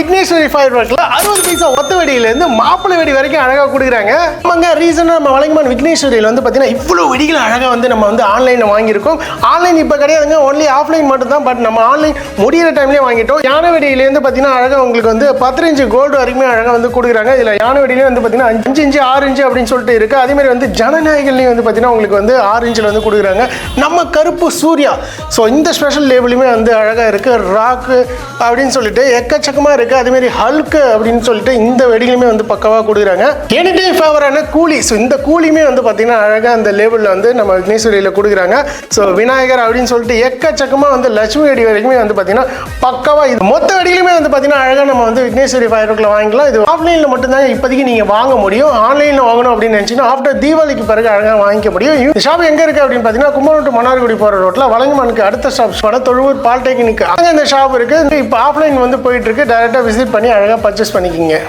Vigneshwari fire ஒர்க்ல அறுபது பைசா ஒத்த வெடியிலேருந்து மாப்பிள்ளை வெடி வரைக்கும் அழகாக கொடுக்குறாங்க. ஆமாங்க ரீசனாக நம்ம வழங்கமான விக்னேஸ்வரியில் வந்து பார்த்தீங்கன்னா இவ்வளோ வெடிகள் அழகாக வந்து நம்ம வந்து ஆன்லைனில் வாங்கியிருக்கோம். ஆன்லைன் இப்போ கிடையாதுங்க ஒன்லி ஆஃப்லைன் மட்டும் தான் பட் நம்ம ஆன்லைன் முடியிற டைம்லேயே வாங்கிட்டோம். யானை வெடியிலேருந்து பார்த்தீங்கன்னா அழகாக உங்களுக்கு வந்து பத்தஞ்சு கோல்டு வரைக்குமே அழகாக வந்து கொடுக்குறாங்க. இதில் யானை வெடியிலே வந்து பார்த்தீங்கன்னா அஞ்சு இன்ச்சு ஆறு இன்ச்சு அப்படின்னு சொல்லிட்டு இருக்கு. அதேமாதிரி வந்து ஜனநாயகன்லையும் வந்து பார்த்தீங்கன்னா உங்களுக்கு வந்து ஆறு இன்ச்சில் வந்து கொடுக்குறாங்க. நம்ம கருப்பு சூர்யா. ஸோ இந்த ஸ்பெஷல் லேபிளுமே வந்து அழகாக இருக்குது ராக்கு அப்படின்னு சொல்லிட்டு எக்கச்சக்கமாக இருக்குது அதேமாரி ஹல்க் அப்படின்னு சொல்லிட்டு இந்த வெடிகளுமே வந்து பக்கவாக கொடுக்குறாங்க. எனி ஃபேவரான கூலி. ஸோ இந்த கூலியுமே வந்து பார்த்தீங்கன்னா அழகாக அந்த லேபிளில் வந்து நம்ம விக்னேஸ்வரியில் கொடுக்குறாங்க. ஸோ விநாயகர் அப்படின்னு சொல்லிட்டு எக்கச்சக்கமாக வந்து லட்சுமி வெடி வரைக்குமே வந்து பார்த்தீங்கன்னா பக்கவாக இது. மொத்த வெடிகளுமே வந்து பார்த்தீங்கன்னா அழகாக நம்ம வந்து விக்னேஸ்வரி ஃபயர்க்கில் வாங்கிக்கலாம். இது ஆஃப்லைனில் மட்டும்தான் இப்போதைக்கு நீங்கள் வாங்க முடியும். ஆன்லைனில் வாங்கணும் அப்படின்னு நினச்சிங்கன்னா ஆஃப்டர் தீபாவளிக்கு பிறகு அழகாக வாங்கிக்க முடியும். இந்த ஷாப் எங்கே இருக்குது அப்படின்னு பார்த்தீங்கன்னா கும்பகோணம் மன்னார்குடி போகிற ரோட்டில் வழங்கமனுக்கு அடுத்த ஷாப் வட தொழுவூர் பாலிடெக்னிக். அங்கே இந்த ஷாப் இருக்குது இப்போ ஆஃப்லைன் வந்து போயிட்டு இருக்கு. டேரெக்டாக விசிட் பண்ணி அழகாக பர்ச்சேஸ் பண்ணிக்கிங்க.